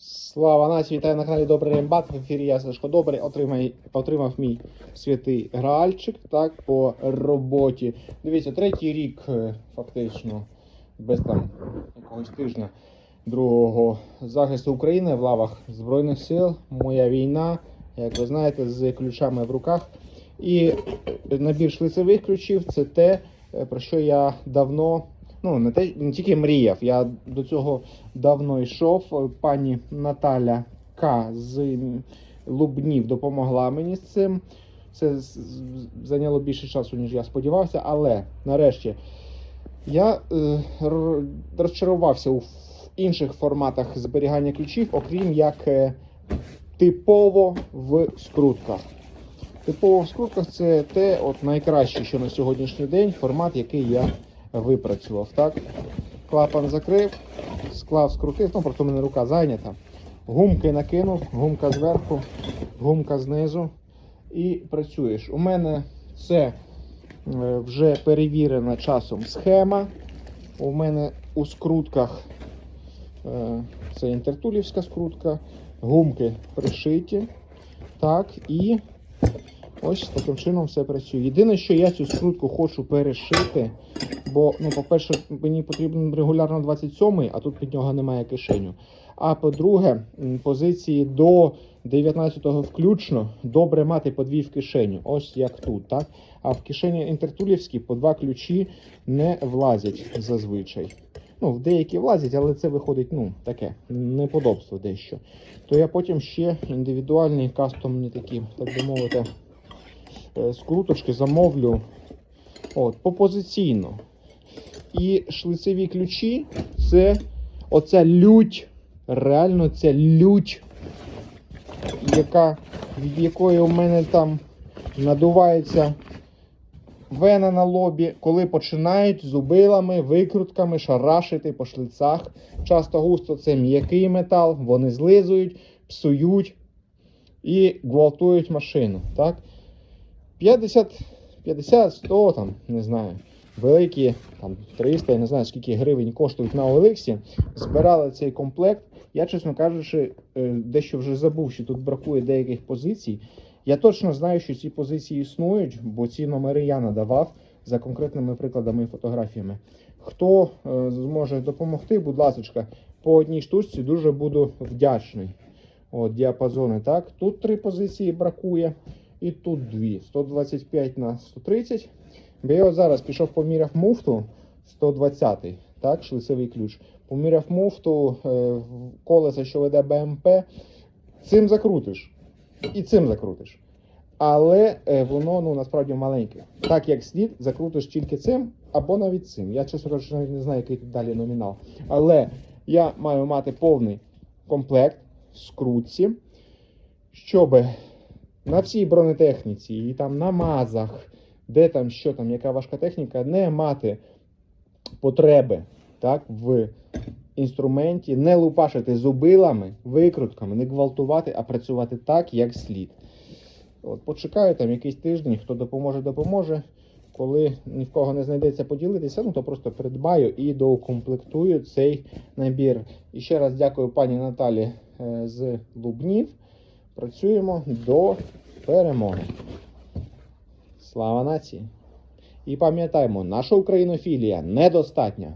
Слава нації, вітаю на каналі Добрий Рембат. В ефірі я Сашко Добрий. Отримай, отримав мій святий гральчик так, по роботі. Дивіться, третій рік е, фактично, без там якогось тижня другого захисту України в лавах Збройних сил. Моя війна, як ви знаєте, з ключами в руках. І набір шлицевих ключів це те, е, про що я давно. Ну, не те, не тільки мріяв, я до цього давно йшов. Пані Наталя К. з Лубнів допомогла мені з цим. Це зайняло більше часу, ніж я сподівався, але нарешті я е, розчарувався у інших форматах зберігання ключів, окрім як е, типово в скрутках. Типово в скрутках це те от найкраще, що на сьогоднішній день формат, який я випрацював. Так? Клапан закрив, склав, скрутив, ну просто в мене рука зайнята. Гумки накинув, гумка зверху, гумка знизу. І працюєш. У мене це е, вже перевірена часом схема. У мене у скрутках е, це інтертулівська скрутка, гумки пришиті. Так, і ось таким чином все працює. Єдине, що я цю скрутку хочу перешити, бо, ну, по-перше, мені потрібен регулярно 27-й, а тут під нього немає кишеню. А по-друге, позиції до 19-го включно добре мати по дві в кишеню. Ось як тут, так? А в кишені інтертулівські по два ключі не влазять зазвичай. Ну, в деякі влазять, але це виходить, ну, таке, неподобство дещо. То я потім ще індивідуальні кастомні такі, так би мовити, скруточки замовлю от, попозиційно. І шлицеві ключі це оця лють, реально ця лють, яка, від якої у мене там надувається вена на лобі, коли починають зубилами, викрутками шарашити по шлицах. Часто густо це м'який метал, вони злизують, псують і гвалтують машину. Так? 50, 50, 100, там, не знаю, великі, там 300, я не знаю, скільки гривень коштують на Олексі. Збирали цей комплект. Я, чесно кажучи, е, дещо вже забув, що тут бракує деяких позицій. Я точно знаю, що ці позиції існують, бо ці номери я надавав за конкретними прикладами і фотографіями. Хто е, зможе допомогти, будь ласка, по одній штучці дуже буду вдячний. От, діапазони, так. Тут три позиції бракує, і тут дві. 125 на 130. Бо я зараз пішов поміряв муфту 120, так, шлицевий ключ. Поміряв муфту, е, в колесо, що веде БМП. Цим закрутиш. І цим закрутиш. Але е, воно ну, насправді маленьке. Так як слід, закрутиш тільки цим або навіть цим. Я, чесно кажучи, навіть не знаю, який тут далі номінал. Але я маю мати повний комплект в скрутці, щоб на всій бронетехніці і там на мазах, де там що там, яка важка техніка, не мати потреби так, в інструменті, не лупашити зубилами, викрутками, не гвалтувати, а працювати так, як слід. От, почекаю там якийсь тиждень, хто допоможе, допоможе. Коли ні в кого не знайдеться поділитися, ну то просто придбаю і доукомплектую цей набір. І ще раз дякую пані Наталі е, з Лубнів. Працюємо до перемоги. Слава нації! І пам'ятаємо, наша українофілія недостатня.